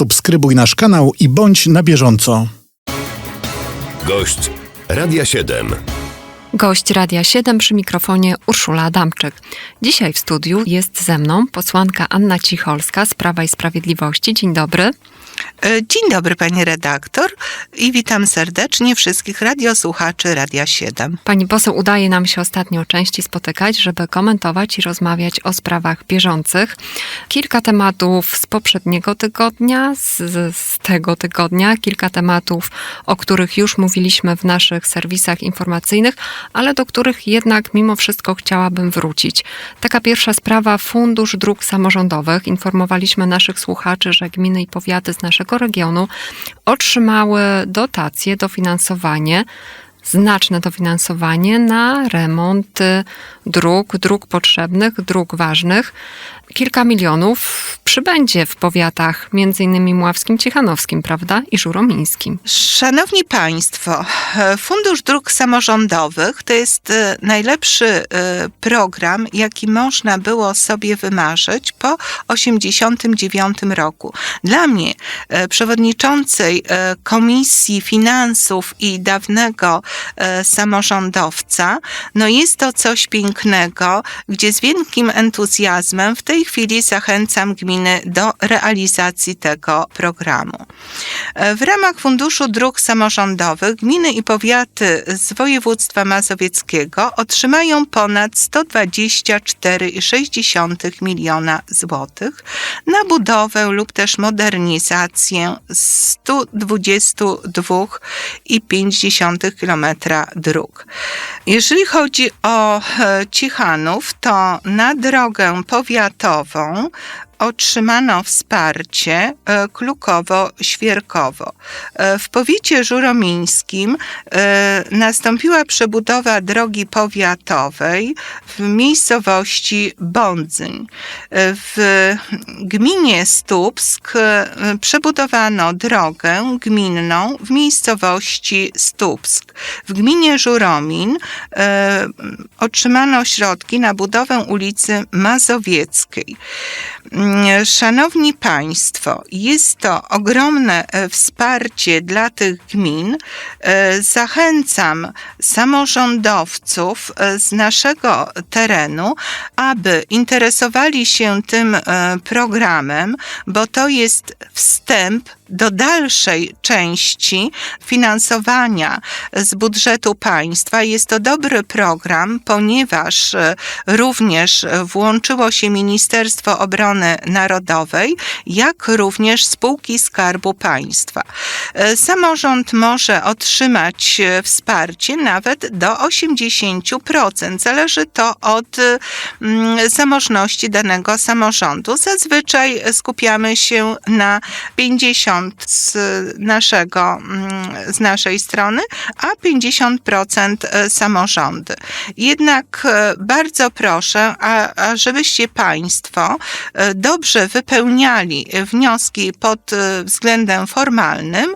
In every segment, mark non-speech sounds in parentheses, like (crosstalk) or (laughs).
subskrybuj nasz kanał i bądź na bieżąco. Gość Radia 7. Gość Radia 7 przy mikrofonie Urszula Adamczyk. Dzisiaj w studiu jest ze mną posłanka Anna Cicholska z Prawa i Sprawiedliwości. Dzień dobry. E, Dzień dobry, pani redaktor i witam serdecznie wszystkich radiosłuchaczy Radia 7. Pani poseł, udaje nam się ostatnio częściej spotykać, żeby komentować i rozmawiać o sprawach bieżących. Kilka tematów z poprzedniego tygodnia, z, z tego tygodnia, kilka tematów, o których już mówiliśmy w naszych serwisach informacyjnych, ale do których jednak mimo wszystko chciałabym wrócić. Taka pierwsza sprawa, Fundusz Dróg Samorządowych. Informowaliśmy naszych słuchaczy, że gminy i powiaty z naszego regionu otrzymały dotacje, dofinansowanie znaczne dofinansowanie na remont y, dróg, dróg potrzebnych, dróg ważnych. Kilka milionów przybędzie w powiatach, innymi Mławskim, Ciechanowskim, prawda? I Żuromińskim. Szanowni Państwo, Fundusz Dróg Samorządowych to jest e, najlepszy e, program, jaki można było sobie wymarzyć po 1989 roku. Dla mnie, przewodniczącej Komisji Finansów i dawnego samorządowca, no jest to coś pięknego, gdzie z wielkim entuzjazmem w tej chwili zachęcam gminy do realizacji tego programu. E, W ramach Funduszu Dróg Samorządowych gminy i powiaty z województwa mazowieckiego otrzymają ponad 124,6 miliona złotych na budowę lub też modernizację 122,5 km dróg. Jeżeli chodzi o e, Cichanów, to na drogę powiatową otrzymano wsparcie e, Klukowo-Świerkowo. E, W powiecie żuromińskim e, nastąpiła przebudowa drogi powiatowej w miejscowości Bądzyń. W gminie Stupsk przebudowano drogę gminną w miejscowości Stupsk. W gminie Żuromin otrzymano środki na budowę ulicy Mazowieckiej. Mm, Szanowni Państwo, jest to ogromne e, wsparcie dla tych gmin. E, Zachęcam samorządowców e, z naszego terenu, aby interesowali się tym programem, bo to jest wstęp do dalszej części finansowania z budżetu państwa. Jest to dobry program, ponieważ e, również włączyło się Ministerstwo Obrony Narodowej, jak również spółki Skarbu Państwa. E, Samorząd może otrzymać e, wsparcie nawet do 80%. Zależy to od mm, zamożności danego samorządu. Zazwyczaj skupiamy się na 50 z naszego, mm, z naszej strony, a 50% samorządy. Jednak e, bardzo proszę, a, a żebyście Państwo e, dobrze wypełniali wnioski pod e, względem formalnym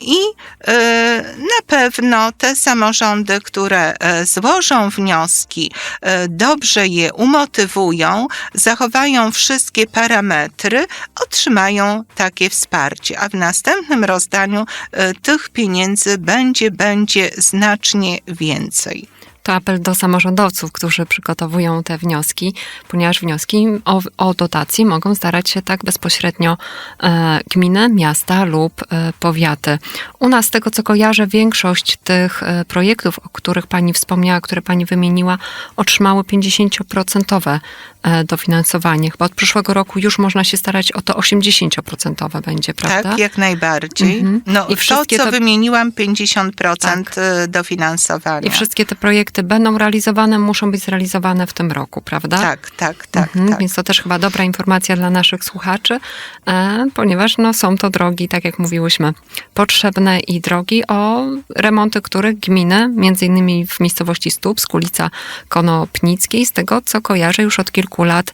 i e, na pewno te samorządy, które e, złożą wnioski, e, dobrze je umotywują, zachowają wszystkie parametry, otrzymają takie wsparcie, a w następnym rozdaniu e, tych pieniędzy będzie, będzie znacznie więcej. To apel do samorządowców, którzy przygotowują te wnioski, ponieważ wnioski o, o dotacje mogą starać się tak bezpośrednio e, gminy, miasta lub e, powiaty. U nas, z tego co kojarzę, większość tych e, projektów, o których Pani wspomniała, które Pani wymieniła, otrzymały 50% e, dofinansowanie. Chyba od przyszłego roku już można się starać o to 80% będzie, prawda? Tak, jak najbardziej. Mhm. No, I to, co te- wymieniłam, 50% Tak. e, dofinansowania. I wszystkie te projekty będą realizowane, muszą być zrealizowane w tym roku, prawda? Tak, tak, tak, Mhm, tak. Więc to też chyba dobra informacja dla naszych słuchaczy, e, ponieważ no, są to drogi, tak jak mówiłyśmy, potrzebne i drogi, o remonty których gminy, między innymi w miejscowości Stupsk, ulica Konopnickiej, z tego co kojarzę już od kilku lat,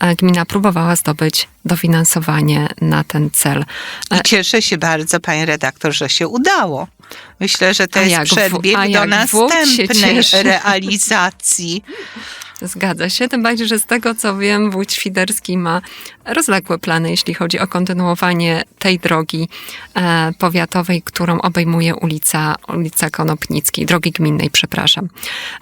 e, gmina próbowała zdobyć dofinansowanie na ten cel. E, I cieszę się bardzo, pani redaktor, że się udało. Myślę, że to A jest jak przedbieg do następnej (laughs) realizacji. Zgadza się, tym bardziej, że z tego co wiem, wójt Świderski ma rozległe plany, jeśli chodzi o kontynuowanie tej drogi e, powiatowej, którą obejmuje ulica, ulica Konopnickiej, drogi gminnej, przepraszam.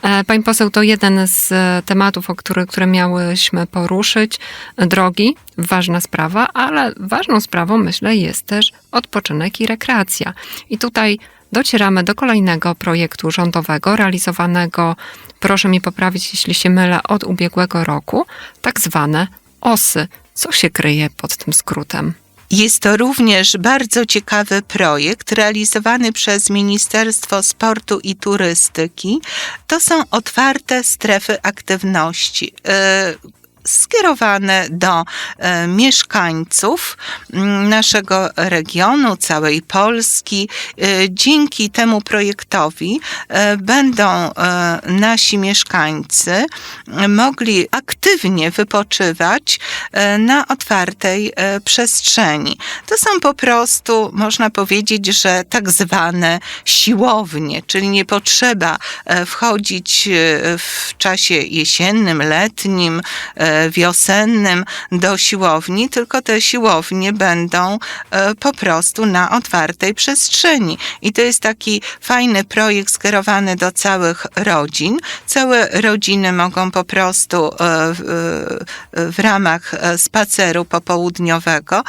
E, pani poseł, to jeden z tematów, o który, które miałyśmy poruszyć. Drogi, ważna sprawa, ale ważną sprawą, myślę, jest też odpoczynek i rekreacja. I tutaj docieramy do kolejnego projektu rządowego realizowanego, proszę mi poprawić, jeśli się mylę, od ubiegłego roku, tak zwane OSY. Co się kryje pod tym skrótem? Jest to również bardzo ciekawy projekt realizowany przez Ministerstwo Sportu i Turystyki. To są otwarte strefy aktywności. Skierowane do e, mieszkańców mm, naszego regionu, całej Polski. E, Dzięki temu projektowi e, będą nasi mieszkańcy mogli aktywnie wypoczywać na otwartej przestrzeni. To są po prostu, można powiedzieć, że tak zwane siłownie, czyli nie potrzeba wchodzić w czasie jesiennym, letnim, wiosennym do siłowni, tylko te siłownie będą e, po prostu na otwartej przestrzeni. I to jest taki fajny projekt skierowany do całych rodzin. Całe rodziny mogą po prostu e, w, e, w ramach spaceru popołudniowego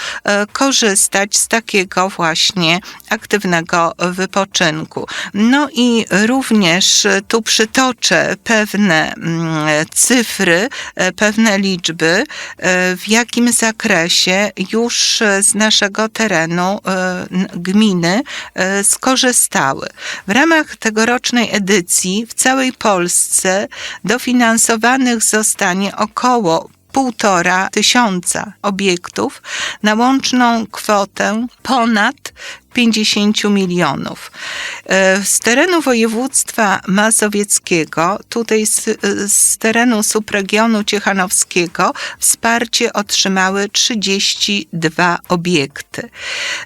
korzystać z takiego właśnie aktywnego wypoczynku. No i również tu przytoczę pewne mm, cyfry, e, liczby, e, w jakim zakresie już z naszego terenu e, gminy e, skorzystały. W ramach tegorocznej edycji w całej Polsce dofinansowanych zostanie około półtora tysiąca obiektów na łączną kwotę ponad 50 milionów. E, Z terenu województwa mazowieckiego, tutaj z, z terenu subregionu ciechanowskiego, wsparcie otrzymały 32 obiekty.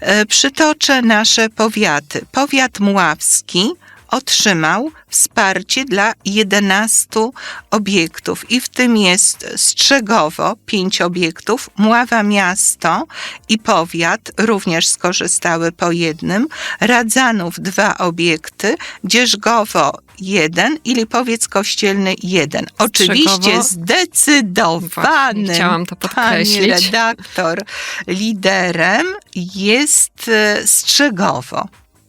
E, Przytoczę nasze powiaty. Powiat mławski otrzymał wsparcie dla 11 obiektów i w tym jest Strzegowo 5 obiektów, Mława Miasto i Powiat również skorzystały po jednym, Radzanów dwa obiekty, Dzierżgowo jeden i Lipowiec Kościelny jeden. Oczywiście Właśnie, zdecydowanym, chciałam to podkreślić. redaktor, liderem jest e, Strzegowo.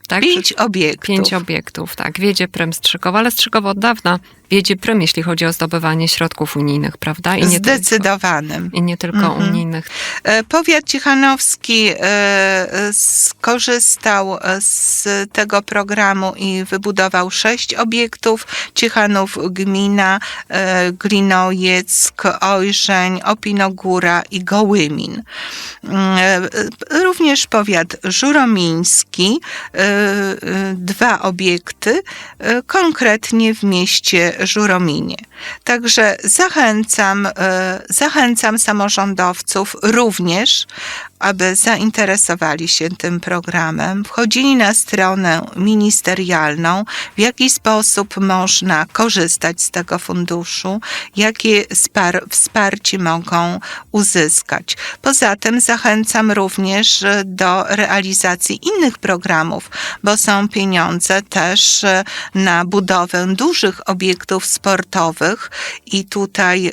Tak? Pięć obiektów. Pięć obiektów, tak. Wiedzie prym Strzykowo, ale Strzykowo od dawna wiedzie prym, jeśli chodzi o zdobywanie środków unijnych, prawda? I nie tylko, Zdecydowanym. i nie tylko Mhm. unijnych. E, Powiat Ciechanowski e, skorzystał e, z tego programu i wybudował sześć obiektów. Ciechanów Gmina, Glinojeck, Ojrzeń, Opinogóra i Gołymin. Mm, Również powiat żuromiński, dwa obiekty, konkretnie w mieście Żurominie. Także zachęcam, e, zachęcam samorządowców również, aby zainteresowali się tym programem, wchodzili na stronę ministerialną, w jaki sposób można korzystać z tego funduszu, jakie spar- wsparcie mogą uzyskać. Poza tym zachęcam również e, do realizacji innych programów, bo są pieniądze też e, na budowę dużych obiektów sportowych i tutaj,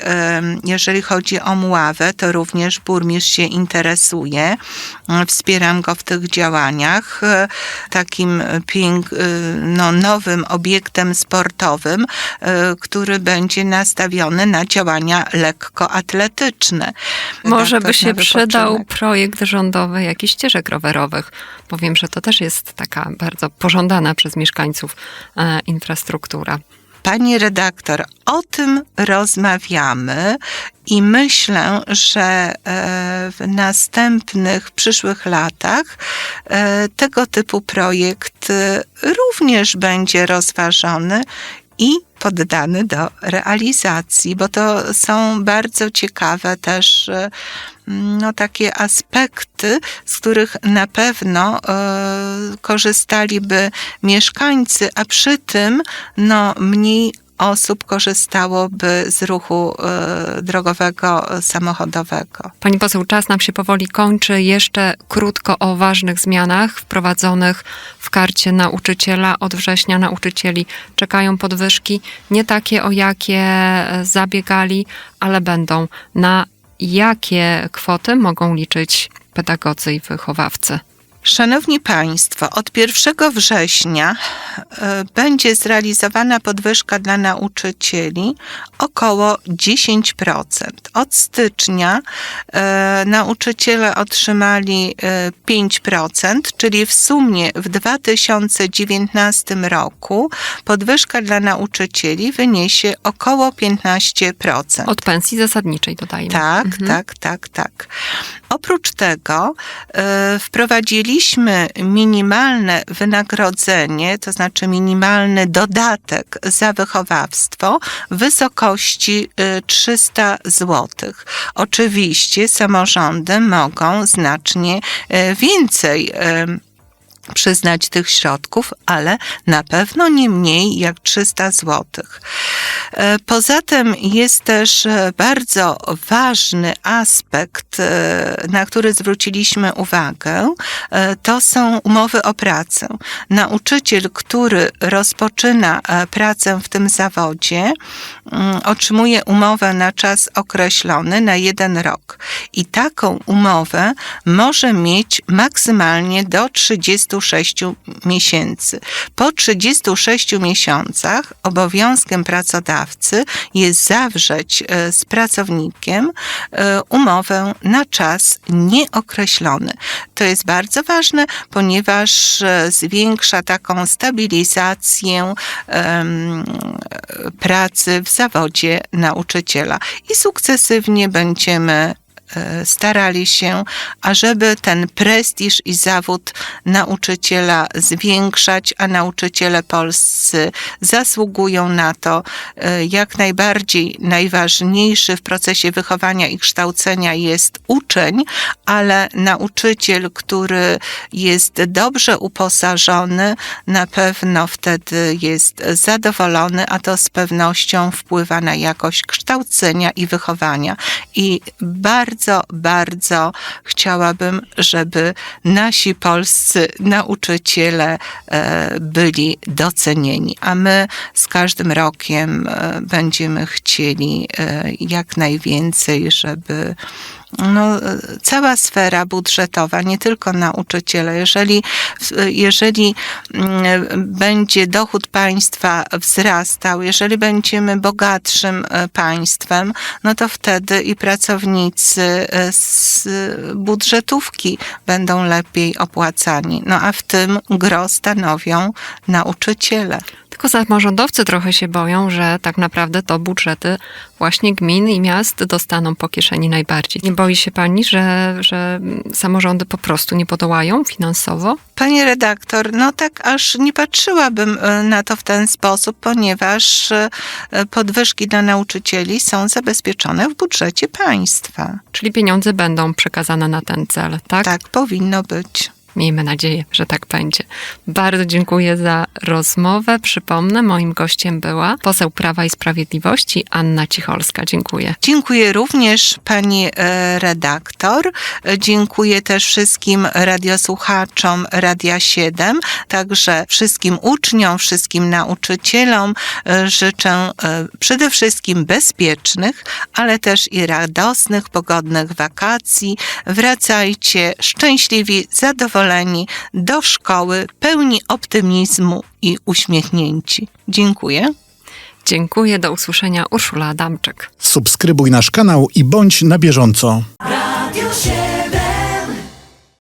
jeżeli chodzi o Mławę, to również burmistrz się interesuje. Wspieram go w tych działaniach. E, Takim pięk, e, no, nowym obiektem sportowym, e, który będzie nastawiony na działania lekkoatletyczne. Może by się przydał projekt rządowy jakichś ścieżek rowerowych. Powiem, że to też jest taka bardzo pożądana przez mieszkańców infrastruktura. Pani redaktor, o tym rozmawiamy i myślę, że e, w następnych, przyszłych latach e, tego typu projekt e, również będzie rozważony i poddany do realizacji, bo to są bardzo ciekawe też e, no, takie aspekty, z których na pewno e, korzystaliby mieszkańcy, a przy tym no, mniej osób korzystałoby z ruchu e, drogowego, e, samochodowego. Pani poseł, czas nam się powoli kończy. Jeszcze krótko o ważnych zmianach wprowadzonych w karcie nauczyciela. Od września nauczycieli czekają podwyżki, nie takie, o jakie e, zabiegali, ale będą. Na jakie kwoty mogą liczyć pedagodzy i wychowawcy? Szanowni Państwo, od 1 września e, będzie zrealizowana podwyżka dla nauczycieli około 10%. Od stycznia e, nauczyciele otrzymali e, 5%, czyli w sumie w 2019 roku podwyżka dla nauczycieli wyniesie około 15%. Od pensji zasadniczej dodajmy. Tak, Mhm. tak, tak, tak. Oprócz tego e, wprowadziliśmy minimalne wynagrodzenie, to znaczy minimalny dodatek za wychowawstwo w wysokości e, 300 zł. Oczywiście samorządy mogą znacznie e, więcej e, przyznać tych środków, ale na pewno nie mniej jak 300 zł. E, Poza tym jest też e, bardzo ważny aspekt, e, na który zwróciliśmy uwagę, to są umowy o pracę. Nauczyciel, który rozpoczyna pracę w tym zawodzie, mm, otrzymuje umowę na czas określony na jeden rok. I taką umowę może mieć maksymalnie do 36 miesięcy. Po 36 miesiącach obowiązkiem pracodawcy jest zawrzeć e, z pracownikiem e, umowę na czas nieokreślony. To jest bardzo ważne, ponieważ e, zwiększa taką stabilizację pracy w zawodzie nauczyciela i sukcesywnie będziemy starali się, ażeby ten prestiż i zawód nauczyciela zwiększać, a nauczyciele polscy zasługują na to. E, Jak najbardziej najważniejszy w procesie wychowania i kształcenia jest uczeń, ale nauczyciel, który jest dobrze uposażony, na pewno wtedy jest zadowolony, a to z pewnością wpływa na jakość kształcenia i wychowania. I bardzo, bardzo chciałabym, żeby nasi polscy nauczyciele e, byli docenieni, a my z każdym rokiem e, będziemy chcieli e, jak najwięcej, żeby no, e, cała sfera budżetowa, nie tylko nauczyciele, jeżeli, jeżeli mm, będzie dochód państwa wzrastał, jeżeli będziemy bogatszym e, państwem, no to wtedy i pracownicy e, z budżetówki będą lepiej opłacani. No a w tym gro stanowią nauczyciele. Tylko samorządowcy trochę się boją, że tak naprawdę to budżety właśnie gmin i miast dostaną po kieszeni najbardziej. Nie boi się pani, że, że samorządy po prostu nie podołają finansowo? Pani redaktor, no tak aż nie patrzyłabym e, na to w ten sposób, ponieważ e, podwyżki dla nauczycieli są zabezpieczone w budżecie państwa. Czyli pieniądze będą przekazane na ten cel, tak? Tak powinno być. Miejmy nadzieję, że tak będzie. Bardzo dziękuję za rozmowę. Przypomnę, moim gościem była poseł Prawa i Sprawiedliwości Anna Cicholska. Dziękuję. Dziękuję również pani e, redaktor. Dziękuję też wszystkim radiosłuchaczom Radia 7, także wszystkim uczniom, wszystkim nauczycielom. E, Życzę e, przede wszystkim bezpiecznych, ale też i radosnych, pogodnych wakacji. Wracajcie szczęśliwi, zadowoleni do szkoły, pełni optymizmu i uśmiechnięci. Dziękuję. Dziękuję. Do usłyszenia. Urszula Adamczyk. Subskrybuj nasz kanał i bądź na bieżąco. Radio 7.